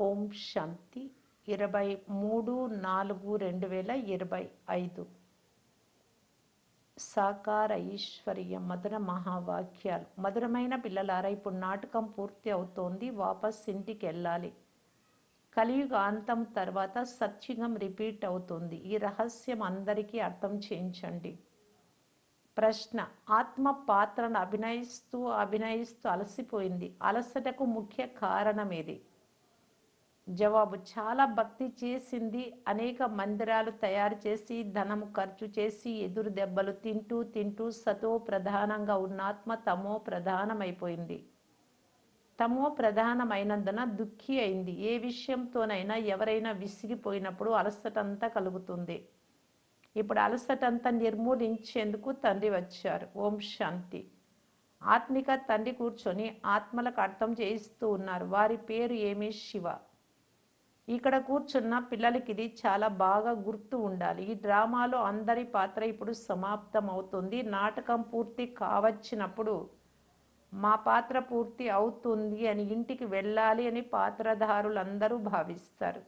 ఓం శాంతి. ఇరవై మూడు నాలుగు రెండు వేల ఇరవై ఐదు. సాకార ఐశ్వర్య మధుర మహావాక్యాలు. మధురమైన పిల్లలారా ఇప్పుడు నాటకం పూర్తి అవుతోంది. వాపస్ ఇంటికి వెళ్ళాలి. కలియుగ అంతం తర్వాత సత్యుగం రిపీట్ అవుతుంది. ఈ రహస్యం అందరికీ అర్థం చేయించండి. ప్రశ్న ఆత్మ పాత్రను అభినయిస్తూ అభినయిస్తూ అలసిపోయింది. అలసటకు ముఖ్య కారణం ఏది? జవాబు చాలా భక్తి చేసింది. అనేక మందిరాలు తయారు చేసి ధనము ఖర్చు చేసి ఎదురు దెబ్బలు తింటూ తింటూ సతో ప్రధానంగా ఉన్న ఆత్మ తమో ప్రధానమైపోయింది. తమో ప్రధానమైనందున దుఃఖి అయింది. ఏ విషయంతోనైనా ఎవరైనా విసిగిపోయినప్పుడు అలసటంతా కలుగుతుంది. ఇప్పుడు అలసటంతా నిర్మూలించేందుకు తండ్రి వచ్చారు. ఓం శాంతి. ఆత్మిక తండ్రి కూర్చొని ఆత్మలకు అర్థం చేయిస్తూ ఉన్నారు. వారి పేరు ఏమి? శివ. ఇక్కడ కూర్చున్న పిల్లలకి ఇది చాలా బాగా గుర్తు ఉండాలి. ఈ డ్రామాలో అందరి పాత్ర ఇప్పుడు సమాప్తం అవుతుంది నాటకం పూర్తి కావచ్చినప్పుడు మా పాత్ర పూర్తి అవుతుంది అని ఇంటికి వెళ్ళాలి అని పాత్రధారులందరూ భావిస్తారు.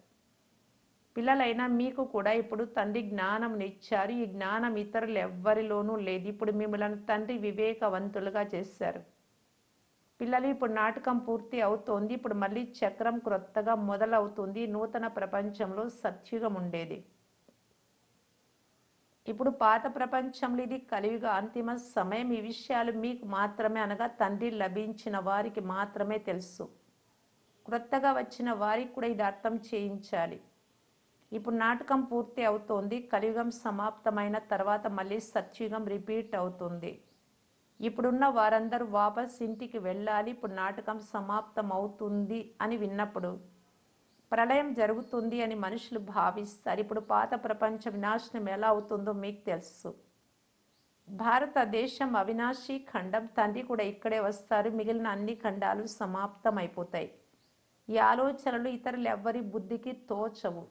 పిల్లలైనా మీకు కూడా ఇప్పుడు తండ్రి జ్ఞానం ఇచ్చారు. ఈ జ్ఞానం ఇతరులు ఎవ్వరిలోనూ లేదు. ఇప్పుడు మిమ్మల్ని తండ్రి వివేకవంతులుగా చేశారు. పిల్లలు ఇప్పుడు నాటకం పూర్తి అవుతోంది. ఇప్పుడు మళ్ళీ చక్రం క్రొత్తగా మొదలవుతుంది. నూతన ప్రపంచంలో సత్యుగం ఉండేది. ఇప్పుడు పాత ప్రపంచంలో ఇది కలియుగ అంతిమ సమయం. ఈ విషయాలు మీకు మాత్రమే అనగా తండ్రి లభించిన వారికి మాత్రమే తెలుసు. క్రొత్తగా వచ్చిన వారికి కూడా ఇది అర్థం చేయించాలి. ఇప్పుడు నాటకం పూర్తి అవుతోంది. కలియుగం సమాప్తమైన తర్వాత మళ్ళీ సత్యుగం రిపీట్ అవుతుంది. ఇప్పుడున్న వారందరూ వాపస్ ఇంటికి వెళ్ళాలి ఇప్పుడు నాటకం సమాప్తం అవుతుంది అని విన్నప్పుడు ప్రళయం జరుగుతుంది అని మనుషులు భావిస్తారు. ఇప్పుడు పాత ప్రపంచ వినాశనం ఎలా అవుతుందో మీకు తెలుసు. భారతదేశం అవినాశి ఖండం తండ్రి కూడా ఇక్కడే వస్తారు. మిగిలిన అన్ని ఖండాలు సమాప్తం అయిపోతాయి ఈ ఆలోచనలు ఇతరులు ఎవ్వరి బుద్ధికి తోచవు.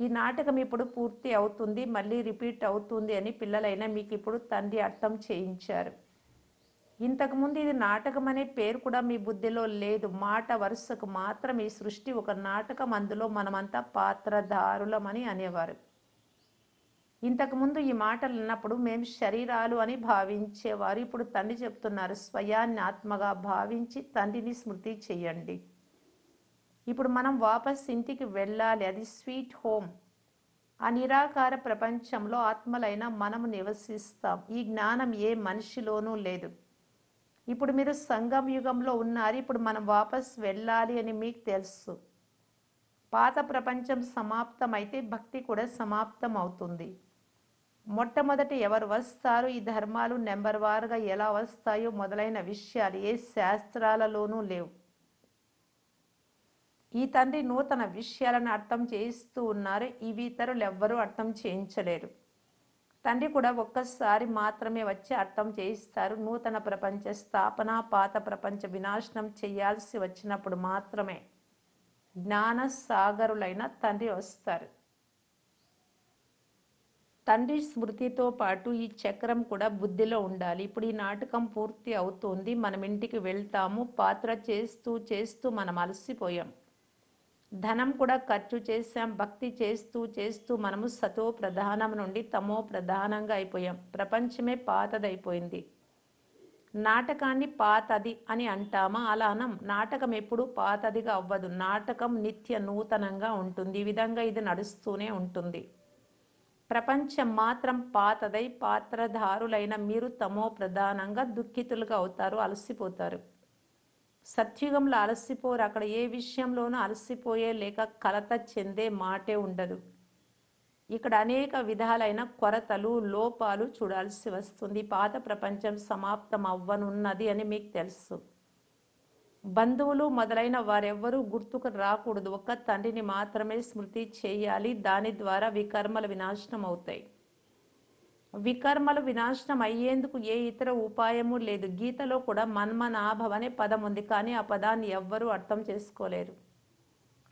ఈ నాటకం ఇప్పుడు పూర్తి అవుతుంది మళ్ళీ రిపీట్ అవుతుంది అని పిల్లలైనా మీకు ఇప్పుడు తండ్రి అర్థం చేయించారు. ఇంతకుముందు ఇది నాటకం అనే పేరు కూడా మీ బుద్ధిలో లేదు. మాట వరుసకు మాత్రం ఈ సృష్టి ఒక నాటకం. అందులో మనమంతా పాత్రధారులమని అనేవారు. ఇంతకుముందు ఈ మాటలు ఉన్నప్పుడు మేము శరీరాలు అని భావించేవారు. ఇప్పుడు తండ్రి చెప్తున్నారు స్వయాన్ని ఆత్మగా భావించి తండ్రిని స్మృతి చెయ్యండి ఇప్పుడు మనం వాపస్ ఇంటికి వెళ్ళాలి. అది స్వీట్ హోమ్. ఆ నిరాకార ప్రపంచంలో ఆత్మలైన మనము నివసిస్తాం. ఈ జ్ఞానం ఏ మనిషిలోనూ లేదు. ఇప్పుడు మీరు సంఘం యుగంలో ఉన్నారు ఇప్పుడు మనం వాపస్ వెళ్ళాలి అని మీకు తెలుసు. పాత ప్రపంచం సమాప్తం అయితే భక్తి కూడా సమాప్తం అవుతుంది మొట్టమొదటి ఎవరు వస్తారు ఈ ధర్మాలు నెంబర్ వారుగా ఎలా వస్తాయో మొదలైన విషయాలు ఏ శాస్త్రాలలోనూ లేవు. ఈ తండ్రి నూతన విషయాలను అర్థం చేయిస్తూ ఉన్నారు ఇవి ఇతరులు ఎవ్వరూ అర్థం చేయించలేరు. తండ్రి కూడా ఒక్కసారి మాత్రమే వచ్చి అర్థం చేయిస్తారు. నూతన ప్రపంచ స్థాపన పాత ప్రపంచ వినాశనం చేయాల్సి వచ్చినప్పుడు మాత్రమే జ్ఞాన సాగరులైన తండ్రి వస్తారు. తండ్రి స్మృతితో పాటు ఈ చక్రం కూడా బుద్ధిలో ఉండాలి. ఇప్పుడు ఈ నాటకం పూర్తి అవుతుంది. మనం ఇంటికి వెళ్తాము. పాత్ర చేస్తూ చేస్తూ మనం అలసిపోయాం. ధనం కూడా ఖర్చు చేశాం భక్తి చేస్తూ చేస్తూ మనము సతో ప్రధానం నుండి తమో ప్రధానంగా అయిపోయాం. ప్రపంచమే పాతదైపోయింది. నాటకాన్ని పాతది అని అంటామా? అలా అనం. నాటకం ఎప్పుడు పాతదిగా అవ్వదు. నాటకం నిత్య నూతనంగా ఉంటుంది. ఈ విధంగా ఇది నడుస్తూనే ఉంటుంది. ప్రపంచం మాత్రం పాతదై పాత్రధారులైన మీరు తమో ప్రధానంగా దుఃఖితులుగా అవుతారు అలసిపోతారు. సత్యుగంలో అలసిపోరు. అక్కడ ఏ విషయంలోనూ అలసిపోయే లేక కలత చెందే మాటే ఉండదు. ఇక్కడ అనేక విధాలైన కొరతలు లోపాలు చూడాల్సి వస్తుంది. పాత ప్రపంచం సమాప్తం అవ్వనున్నది అని మీకు తెలుసు. బంధువులు మొదలైన వారెవ్వరూ గుర్తుకు రాకూడదు. ఒక్క తండ్రిని మాత్రమే స్మృతి చేయాలి. దాని ద్వారా వికర్మల వినాశనం అవుతాయి. వికర్మలు వినాశనం అయ్యేందుకు ఏ ఇతర ఉపాయము లేదు. గీతలో కూడా మన్మనాభం అనే పదం ఉంది. కానీ ఆ పదాన్ని ఎవ్వరూ అర్థం చేసుకోలేరు.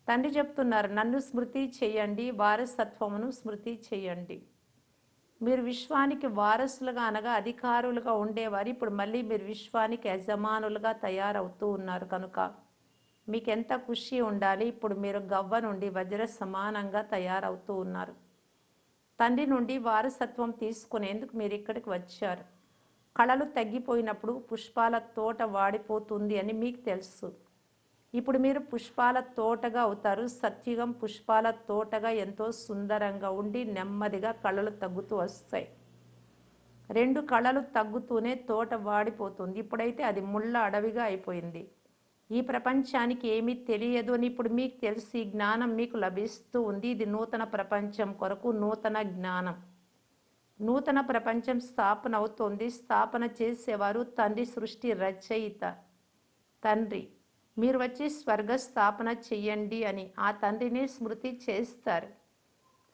తండ్రి చెప్తున్నారు నన్ను స్మృతి చేయండి వారసత్వమును స్మృతి చేయండి. మీరు విశ్వానికి వారసులుగా అనగా అధికారులుగా ఉండేవారు. ఇప్పుడు మళ్ళీ మీరు విశ్వానికి యజమానులుగా తయారవుతూ ఉన్నారు. కనుక మీకు ఎంత ఖుషి ఉండాలి? ఇప్పుడు మీరు గవ్వ నుండి వజ్ర సమానంగా తయారవుతూ ఉన్నారు. తండ్రి నుండి వారసత్వం తీసుకునేందుకు మీరు ఇక్కడికి వచ్చారు. కళలు తగ్గిపోయినప్పుడు పుష్పాల తోట వాడిపోతుంది అని మీకు తెలుసు. ఇప్పుడు మీరు పుష్పాల తోటగా అవుతారు. సత్యుగం పుష్పాల తోటగా ఎంతో సుందరంగా ఉండి నెమ్మదిగా కళలు తగ్గుతూ వస్తాయి. రెండు కళలు తగ్గుతూనే తోట వాడిపోతుంది. ఇప్పుడైతే అది ముళ్ళ అడవిగా అయిపోయింది. ఈ ప్రపంచానికి ఏమీ తెలియదు అని ఇప్పుడు మీకు తెలిసి జ్ఞానం మీకు లభిస్తూ ఉంది. ఇది నూతన ప్రపంచం కొరకు నూతన జ్ఞానం. నూతన ప్రపంచం స్థాపన అవుతోంది. స్థాపన చేసేవారు తండ్రి సృష్టి రచయిత తండ్రి. మీరు వచ్చి స్వర్గ స్థాపన చెయ్యండి అని ఆ తండ్రిని స్మృతి చేస్తారు.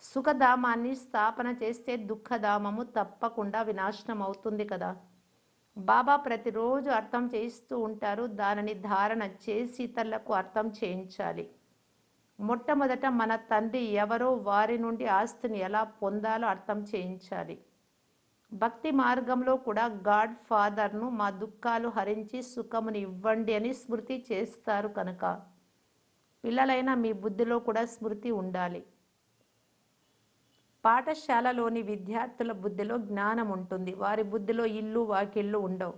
సుఖధామాన్ని స్థాపన చేస్తే దుఃఖధామము తప్పకుండా వినాశనం అవుతుంది కదా. బాబా ప్రతిరోజు అర్థం చేయిస్తూ ఉంటారు. దానిని ధారణ చేసి ఇతరులకు అర్థం చేయించాలి. మొట్టమొదట మన తండ్రి ఎవరో వారి నుండి ఆస్తిని ఎలా పొందాలో అర్థం చేయించాలి. భక్తి మార్గంలో కూడా గాడ్ ఫాదర్ను మా దుఃఖాలు హరించి సుఖముని ఇవ్వండి అని స్మృతి చేస్తారు కనుక. పిల్లలైన మీ బుద్ధిలో కూడా స్మృతి ఉండాలి. పాఠశాలలోని విద్యార్థుల బుద్ధిలో జ్ఞానం ఉంటుంది. వారి బుద్ధిలో ఇల్లు వాకిళ్ళు ఉండవు.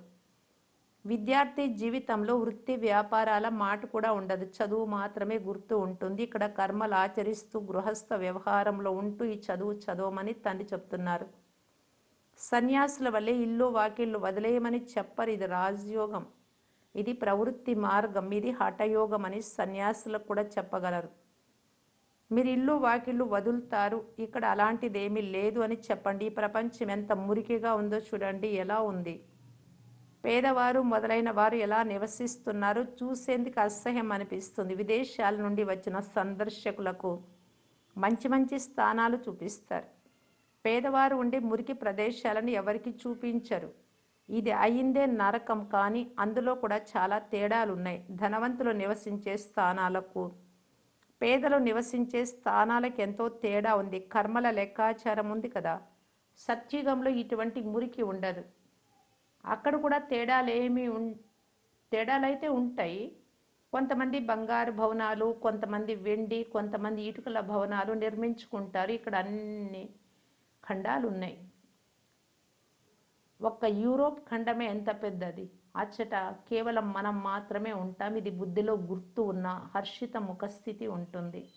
విద్యార్థి జీవితంలో వృత్తి వ్యాపారాల మాట కూడా ఉండదు. చదువు మాత్రమే గుర్తు ఉంటుంది. ఇక్కడ కర్మలు ఆచరిస్తూ గృహస్థ వ్యవహారంలో ఉంటూ ఈ చదువు చదవమని తండ్రి చెప్తున్నారు. సన్యాసుల వల్లే ఇల్లు వాకిళ్ళు వదిలేయమని చెప్పరు. ఇది రాజయోగం. ఇది ప్రవృత్తి మార్గం. ఇది హఠయోగం అని సన్యాసులకు కూడా చెప్పగలరు. మీరు ఇల్లు వాకిళ్ళు వదులుతారు. ఇక్కడ అలాంటిది ఏమీ లేదు అని చెప్పండి. ఈ ప్రపంచం ఎంత మురికిగా ఉందో చూడండి. ఎలా ఉంది? పేదవారు మొదలైన వారు ఎలా నివసిస్తున్నారు? చూసేందుకు అసహ్యం అనిపిస్తుంది. విదేశాల నుండి వచ్చిన సందర్శకులకు మంచి మంచి స్థానాలు చూపిస్తారు. పేదవారు ఉండే మురికి ప్రదేశాలను ఎవరికి చూపించరు. ఇది అయిందే నరకం కానీ అందులో కూడా చాలా తేడాలు ఉన్నాయి ధనవంతులు నివసించే స్థానాలకు పేదలు నివసించే స్థానాలకు ఎంతో తేడా ఉంది. కర్మల లెక్కాచారం ఉంది కదా. సత్యుగంలో ఇటువంటి మురికి ఉండదు. అక్కడ కూడా తేడాలు ఉం తేడాలైతే ఉంటాయి. కొంతమంది బంగారు భవనాలు కొంతమంది వెండి కొంతమంది ఇటుకల భవనాలు నిర్మించుకుంటారు. ఇక్కడ అన్ని ఖండాలు ఉన్నాయి ఒక్క యూరోప్ ఖండమే ఎంత పెద్దది? అచ్చట కేవలం మనం మాత్రమే ఉంటాం. ఇది బుద్ధిలో గుర్తు ఉన్న హర్షిత ముఖస్థితి ఉంటుంది.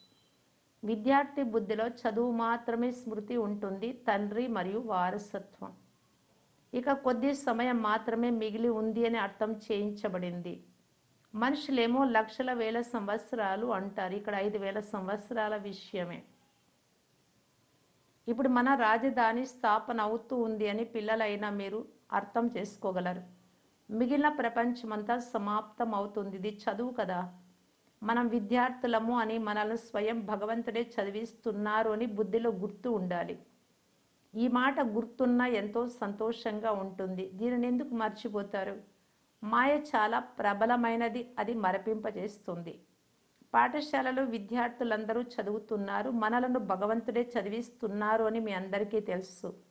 విద్యార్థి బుద్ధిలో చదువు మాత్రమే స్మృతి ఉంటుంది. తండ్రి మరియు వారసత్వం. ఇక కొద్ది సమయం మాత్రమే మిగిలి ఉంది అని అర్థం చేయించబడింది. మనుషులేమో లక్షల వేల సంవత్సరాలు అంటారు. ఇక్కడ ఐదు వేల సంవత్సరాల విషయమే. ఇప్పుడు మన రాజధాని స్థాపన అవుతూ ఉంది అని పిల్లలైనా మీరు అర్థం చేసుకోగలరు. మిగిలిన ప్రపంచమంతా సమాప్తం అవుతుంది ఇది చదువు కదా. మనం విద్యార్థులము అని మనల్ని స్వయం భగవంతుడే చదివిస్తున్నారు అని బుద్ధిలో గుర్తు ఉండాలి. ఈ మాట గుర్తున్నా ఎంతో సంతోషంగా ఉంటుంది. దీనిని ఎందుకు మర్చిపోతారు? మాయ చాలా ప్రబలమైనది. అది మరపింపజేస్తుంది. పాఠశాలలో విద్యార్థులందరూ చదువుతున్నారు. మనలను భగవంతుడే చదివిస్తున్నారు అని మీ అందరికీ తెలుసు.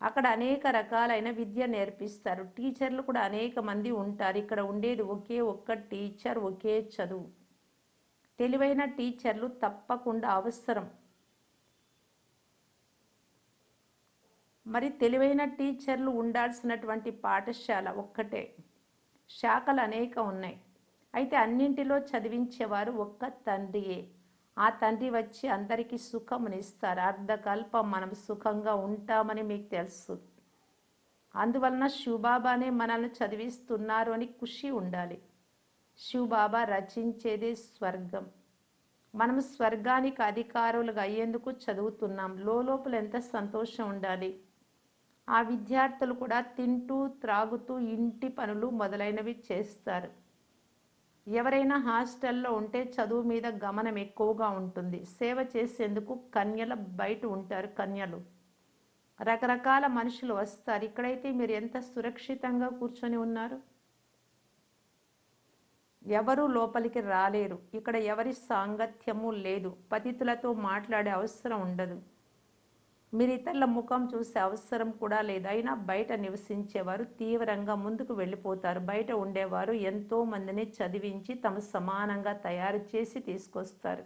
అక్కడ అనేక రకాలైన విద్య నేర్పిస్తారు. టీచర్లు కూడా అనేక మంది ఉంటారు. ఇక్కడ ఉండేది ఒకే ఒక్క టీచర్ ఒకే చదువు. తెలివైన టీచర్లు తప్పకుండా అవసరం. మరి తెలివైన టీచర్లు ఉండాల్సినటువంటి పాఠశాల ఒక్కటే. శాఖలు అనేక ఉన్నాయి. అయితే అన్నింటిలో చదివించేవారు ఒక్క తండ్రియే. ఆ తండ్రి వచ్చి అందరికీ సుఖమునిస్తారు. అర్ధకల్పం మనం సుఖంగా ఉంటామని మీకు తెలుసు. అందువలన శివబాబానే మనల్ని చదివిస్తున్నారు అని ఖుషి ఉండాలి. శివబాబా రచించేదే స్వర్గం. మనం స్వర్గానికి అధికారులుగా అయ్యేందుకు చదువుతున్నాం. లోపల ఎంత సంతోషం ఉండాలి. ఆ విద్యార్థులు కూడా తింటూ త్రాగుతూ ఇంటి పనులు మొదలైనవి చేస్తారు. ఎవరైనా హాస్టల్లో ఉంటే చదువు మీద గమనం ఎక్కువగా ఉంటుంది. సేవ చేసేందుకు కన్యల బయట ఉంటారు కన్యలు. రకరకాల మనుషులు వస్తారు. ఇక్కడైతే మీరు ఎంత సురక్షితంగా కూర్చొని ఉన్నారు? ఎవరు లోపలికి రాలేరు. ఇక్కడ ఎవరి సాంగత్యము లేదు. పతితులతో మాట్లాడే అవసరం ఉండదు. మీరు ఇతరుల ముఖం చూసే అవసరం కూడా లేదు. అయినా బయట నివసించేవారు తీవ్రంగా ముందుకు వెళ్ళిపోతారు. బయట ఉండేవారు ఎంతో మందిని చదివించి తమ సమానంగా తయారు చేసి తీసుకొస్తారు.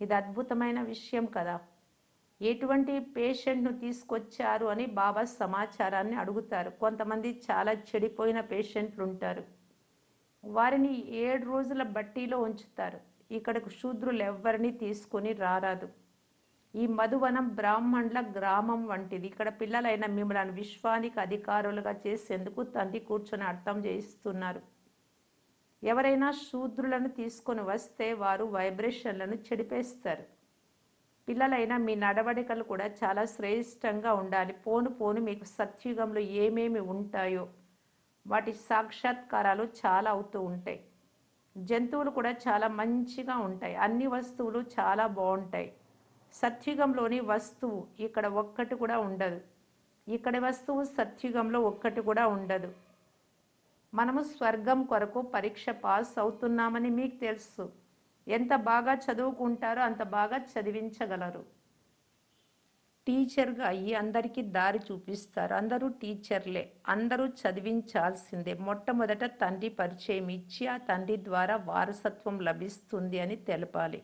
ఇది అద్భుతమైన విషయం కదా. ఎటువంటి పేషెంట్ను తీసుకొచ్చారు అని బాబా సమాచారాన్ని అడుగుతారు. కొంతమంది చాలా చెడిపోయిన పేషెంట్లు ఉంటారు వారిని ఏడు రోజుల బట్టీలో ఉంచుతారు. ఇక్కడకు శూద్రులు ఎవ్వరిని తీసుకొని రారాదు. ఈ మధువనం బ్రాహ్మణుల గ్రామం వంటిది. ఇక్కడ పిల్లలైన మిమ్మల్ని విశ్వానికి అధికారులుగా చేసేందుకు తండ్రి కూర్చొని అర్థం చేయిస్తున్నారు. ఎవరైనా శూద్రులను తీసుకొని వస్తే వారు వైబ్రేషన్లను చెడిపేస్తారు. పిల్లలైన మీ నడవడికలు కూడా చాలా శ్రేష్టంగా ఉండాలి. పోను పోను మీకు సత్యుగంలో ఏమేమి ఉంటాయో వాటి సాక్షాత్కారాలు చాలా అవుతూ ఉంటాయి. జంతువులు కూడా చాలా మంచిగా ఉంటాయి. అన్ని వస్తువులు చాలా బాగుంటాయి. సత్యుగంలోని వస్తువు ఇక్కడ ఒక్కటి కూడా ఉండదు. ఇక్కడ వస్తువు సత్యుగంలో ఒక్కటి కూడా ఉండదు. మనము స్వర్గం కొరకు పరీక్ష పాస్ అవుతున్నామని మీకు తెలుసు. ఎంత బాగా చదువుకుంటారో అంత బాగా చదివించగలరు. టీచర్గా అయ్యి అందరికీ దారి చూపిస్తారు. అందరూ టీచర్లే. అందరూ చదివించాల్సిందే. మొట్టమొదట తండ్రి పరిచయం ఇచ్చి ఆ తండ్రి ద్వారా వారసత్వం లభిస్తుంది అని తెలపాలి.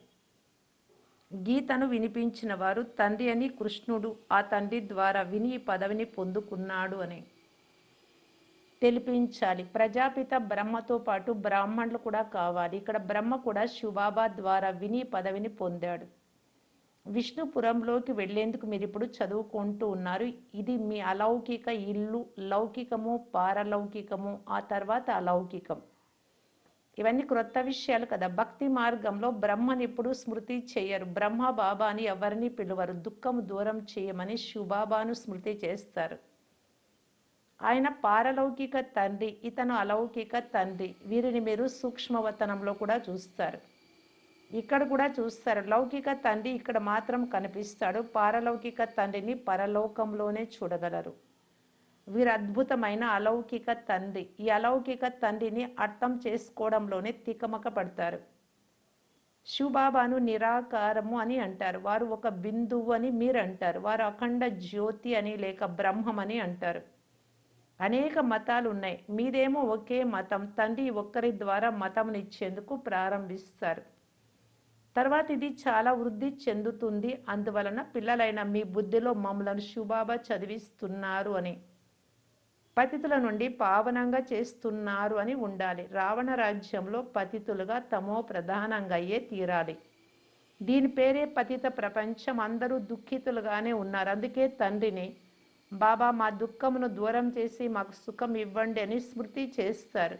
గీతను వినిపించిన వారు తండ్రి అని కృష్ణుడు ఆ తండ్రి ద్వారా విని ఈ పదవిని పొందుకున్నాడు అని తెలిపించాలి. ప్రజాపిత బ్రహ్మతో పాటు బ్రాహ్మణులు కూడా కావాలి. ఇక్కడ బ్రహ్మ కూడా శివబాబా ద్వారా విని పదవిని పొందాడు. విష్ణుపురంలోకి వెళ్ళేందుకు మీరు ఇప్పుడు చదువుకుంటూ ఉన్నారు. ఇది మీ అలౌకిక ఇల్లు లౌకికము పారలౌకికము ఆ తర్వాత అలౌకికం. ఇవన్నీ క్రొత్త విషయాలు కదా. భక్తి మార్గంలో బ్రహ్మని ఎప్పుడు స్మృతి చేయరు. బ్రహ్మ బాబా అని ఎవరిని పిలువరు. దుఃఖం దూరం చేయమని శివబాబాను స్మృతి చేస్తారు. ఆయన పారలౌకిక తండ్రి ఇతను అలౌకిక తండ్రి. వీరిని మీరు సూక్ష్మవతనంలో కూడా చూస్తారు. ఇక్కడ కూడా చూస్తారు. లౌకిక తండ్రి ఇక్కడ మాత్రం కనిపిస్తాడు. పారలౌకిక తండ్రిని పరలోకంలోనే చూడగలరు. వీరు అద్భుతమైన అలౌకిక తండ్రి. ఈ అలౌకిక తండ్రిని అర్థం చేసుకోవడంలోనే తికమక పడతారు శివబాబాను నిరాకారము అని అంటారు. వారు ఒక బిందువు అని మీరు అంటారు. వారు అఖండ జ్యోతి అని లేక బ్రహ్మం అని అంటారు. అనేక మతాలు ఉన్నాయి మీదేమో ఒకే మతం. తండ్రి ఒక్కరి ద్వారా మతంనిచ్చేందుకు ప్రారంభిస్తారు. తర్వాత ఇది చాలా వృద్ధి చెందుతుంది. అందువలన పిల్లలైన మీ బుద్ధిలో మమ్మలను శివబాబా చదివిస్తున్నారు అని. పతితుల నుండి పావనంగా చేస్తున్నారు అని ఉండాలి. రావణ రాజ్యంలో పతితులుగా తమో ప్రధానంగా అయ్యే తీరాలి. దీని పేరే పతిత ప్రపంచం. అందరూ దుఃఖితులుగానే ఉన్నారు. అందుకే తండ్రిని బాబా మా దుఃఖమును దూరం చేసి మాకు సుఖం ఇవ్వండి అని స్మృతి చేస్తారు.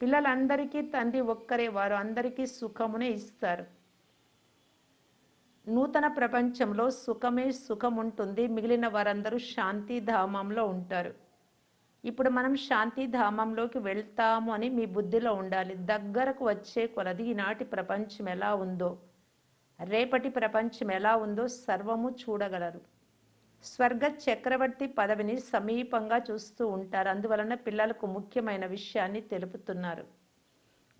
పిల్లలందరికీ తండ్రి ఒక్కరే వారు. అందరికీ సుఖమునే ఇస్తారు. నూతన ప్రపంచంలో సుఖమే సుఖం ఉంటుంది మిగిలిన వారందరూ శాంతి ధామంలో ఉంటారు. ఇప్పుడు మనం శాంతి ధామంలోకి వెళ్తాము అని మీ బుద్ధిలో ఉండాలి. దగ్గరకు వచ్చే కొలది ఈనాటి ప్రపంచం ఎలా ఉందో రేపటి ప్రపంచం ఎలా ఉందో సర్వము చూడగలరు. స్వర్గ చక్రవర్తి పదవిని సమీపంగా చూస్తూ ఉంటారు. అందువలన పిల్లలకు ముఖ్యమైన విషయాన్ని తెలుపుతున్నారు.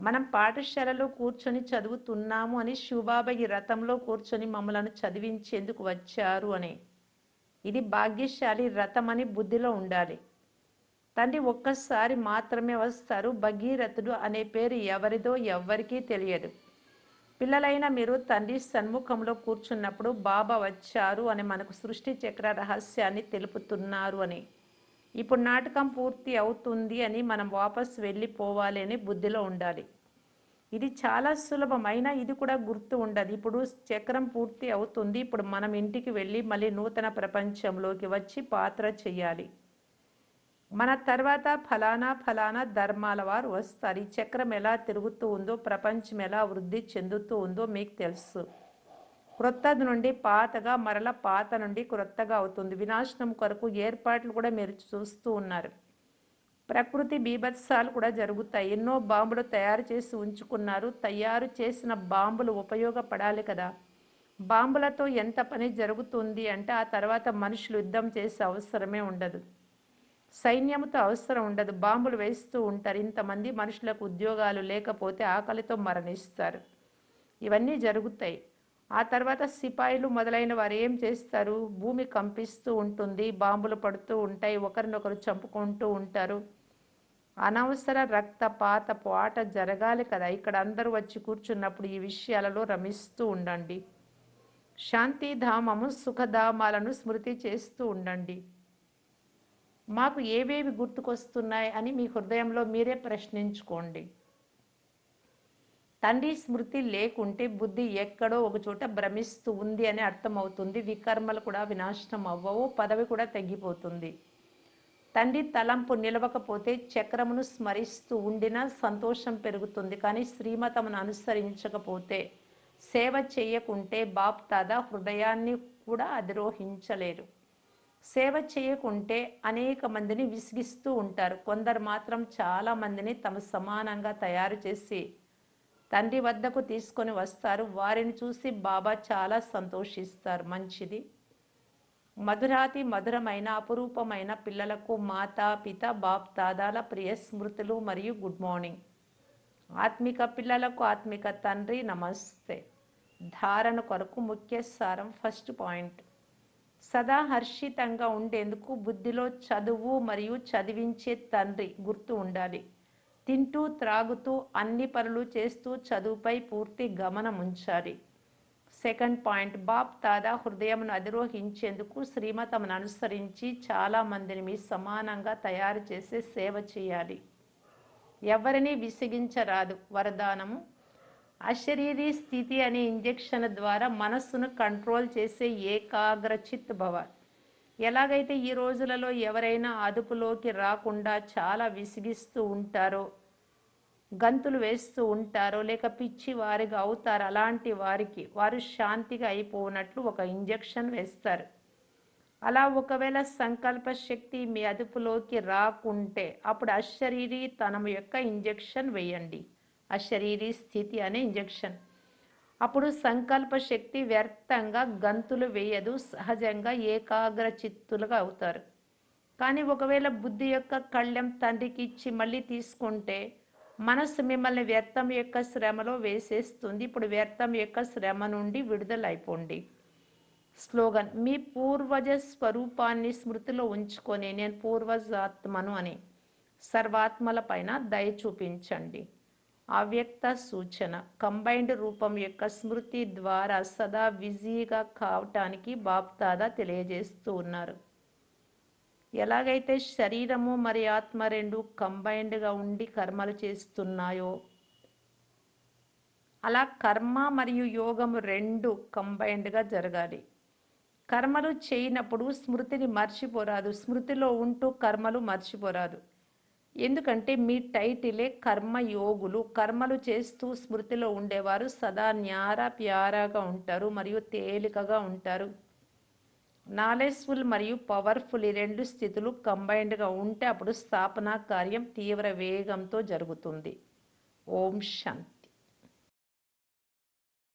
మనం పాఠశాలలో కూర్చొని చదువుతున్నాము అని శివబాబా రథంలో కూర్చొని మమ్మలను చదివించేందుకు వచ్చారు అని. ఇది భాగ్యశాలి రథం అని బుద్ధిలో ఉండాలి. తండ్రి ఒక్కసారి మాత్రమే వస్తారు. భగీరథుడు అనే పేరు ఎవరిదో ఎవ్వరికీ తెలియదు. పిల్లలైన మీరు తండ్రి సన్ముఖంలో కూర్చున్నప్పుడు బాబా వచ్చారు అని మనకు సృష్టి చక్ర రహస్యాన్ని తెలుపుతున్నారు అని. ఇప్పుడు నాటకం పూర్తి అవుతుంది అని మనం వాపస్ వెళ్ళిపోవాలి అని బుద్ధిలో ఉండాలి. ఇది చాలా సులభమైన ఇది కూడా గుర్తు ఉండదు. ఇప్పుడు చక్రం పూర్తి అవుతుంది. ఇప్పుడు మనం ఇంటికి వెళ్ళి మళ్ళీ నూతన ప్రపంచంలోకి వచ్చి పాత్ర చేయాలి. మన తర్వాత ఫలానా ఫలానా ధర్మాల వారు వస్తారు. ఈ చక్రం ఎలా తిరుగుతూ ఉందో ప్రపంచం ఎలా వృద్ధి చెందుతూ ఉందో మీకు తెలుసు. క్రొత్తది నుండి పాతగా మరల పాత నుండి క్రొత్తగా అవుతుంది. వినాశనం కొరకు ఏర్పాట్లు కూడా మీరు చూస్తూ ఉన్నారు. ప్రకృతి బీభత్సాలు కూడా జరుగుతాయి. ఎన్నో బాంబులు తయారు చేసి ఉంచుకున్నారు. తయారు చేసిన బాంబులు ఉపయోగపడాలి కదా. బాంబులతో ఎంత పని జరుగుతుంది అంటే ఆ తర్వాత మనుషులు యుద్ధం చేసే అవసరమే ఉండదు. సైన్యముతో అవసరం ఉండదు. బాంబులు వేస్తూ ఉంటారు. ఇంతమంది మనుషులకు ఉద్యోగాలు లేకపోతే ఆకలితో మరణిస్తారు. ఇవన్నీ జరుగుతాయి. ఆ తర్వాత సిపాయిలు మొదలైన వారు ఏం చేస్తారు? భూమి కంపిస్తూ ఉంటుంది. బాంబులు పడుతూ ఉంటాయి. ఒకరినొకరు చంపుకుంటూ ఉంటారు. అనవసర రక్తపాత పాట జరగాలి కదా. ఇక్కడ అందరూ వచ్చి కూర్చున్నప్పుడు ఈ విషయాలలో రమిస్తూ ఉండండి. శాంతిధామము సుఖధామాలను స్మృతి చేస్తూ ఉండండి. మాకు ఏవేవి గుర్తుకొస్తున్నాయి అని మీ హృదయంలో మీరే ప్రశ్నించుకోండి. తండ్రి స్మృతి లేకుంటే బుద్ధి ఎక్కడో ఒక చోట భ్రమిస్తూ ఉంది అని అర్థమవుతుంది. వికర్మలు కూడా వినాశనం అవ్వవు పదవి కూడా తగ్గిపోతుంది తండ్రి తలంపు నిలవకపోతే చక్రమును స్మరిస్తూ ఉండినా సంతోషం పెరుగుతుంది. కానీ శ్రీమతమును అనుసరించకపోతే సేవ చేయకుంటే బాప్ తాదా హృదయాన్ని కూడా అధిరోహించలేరు. సేవ చేయకుంటే అనేక మందిని విసిగిస్తూ ఉంటారు. కొందరు మాత్రం చాలా మందిని తమ సమానంగా తయారు చేసి తండ్రి వద్దకు తీసుకొని వస్తారు. వారిని చూసి బాబా చాలా సంతోషిస్తారు. మంచిది. మధురాతి మధురమైన అపురూపమైన పిల్లలకు మాతా పిత బాప్ దాదాల ప్రియ స్మృతులు మరియు గుడ్ మార్నింగ్. ఆత్మిక పిల్లలకు ఆత్మిక తండ్రి నమస్తే. ధారణ కొరకు ముఖ్య సారం ఫస్ట్ పాయింట్. సదా హర్షితంగా ఉండేందుకు బుద్ధిలో చదువు మరియు చదివించే తండ్రి గుర్తు ఉండాలి. తింటూ త్రాగుతూ అన్ని పనులు చేస్తూ చదువుపై పూర్తి గమనం ఉంచాలి. సెకండ్ పాయింట్ బాప్ తాదా హృదయమును అధిరోహించేందుకు శ్రీమతమును అనుసరించి చాలా మందిని మీ సమానంగా తయారు చేసే సేవ చేయాలి. ఎవరిని విసిగించరాదు వరదానము. అశరీరీ స్థితి అనే ఇంజెక్షన్ ద్వారా మనస్సును కంట్రోల్ చేసే ఏకాగ్రచిత్ భవ. ఎలాగైతే ఈ రోజులలో ఎవరైనా అదుపులోకి రాకుండా చాలా విసిగిస్తూ ఉంటారో గంతులు వేస్తూ ఉంటారో లేక పిచ్చి వారిగా అవుతారు అలాంటి వారికి వారు శాంతిగా అయిపోనట్లు ఒక ఇంజెక్షన్ వేస్తారు. అలా ఒకవేళ సంకల్ప శక్తి మీ అదుపులోకి రాకుంటే అప్పుడు అశరీరీ తనము యొక్క ఇంజెక్షన్ వేయండి. ఆ శరీరీ స్థితి అనే ఇంజెక్షన్. అప్పుడు సంకల్ప శక్తి వ్యర్థంగా గంతులు వేయదు సహజంగా ఏకాగ్ర చిత్తులుగా అవుతారు. కానీ ఒకవేళ బుద్ధి యొక్క కళ్ళెం తండ్రికి ఇచ్చి మళ్ళీ తీసుకుంటే మనస్సు మిమ్మల్ని వ్యర్థం యొక్క శ్రమలో వేసేస్తుంది. ఇప్పుడు వ్యర్థం యొక్క శ్రమ నుండి విడుదలైపోండి. స్లోగన్ మీ పూర్వజ స్వరూపాన్ని స్మృతిలో ఉంచుకొని నేను పూర్వజాత్మను అని. సర్వాత్మల పైన దయ చూపించండి. అవ్యక్త సూచన. కంబైన్డ్ రూపం యొక్క స్మృతి ద్వారా సదా బిజీగా కావటానికి బాప్దాదా తెలియజేస్తూ ఉన్నారు. ఎలాగైతే శరీరము మరి ఆత్మ రెండు కంబైన్డ్గా ఉండి కర్మలు చేస్తున్నాయో అలా కర్మ మరియు యోగము రెండు కంబైన్డ్గా జరగాలి. కర్మలు చేయనప్పుడు స్మృతిని మర్చిపోరాదు. స్మృతిలో ఉంటూ కర్మలు మర్చిపోరాదు. ఎందుకంటే మీ టైటిలే కర్మయోగులు. కర్మలు చేస్తూ స్మృతిలో ఉండేవారు. సదా న్యార ప్యారాగా ఉంటారు మరియు తేలికగా ఉంటారు. నాలెడ్జ్ఫుల్ మరియు పవర్ఫుల్ ఈ రెండు స్థితులు కంబైన్డ్గా ఉంటే అప్పుడు స్థాపన కార్యం తీవ్ర వేగంతో జరుగుతుంది. ఓం శాంతి.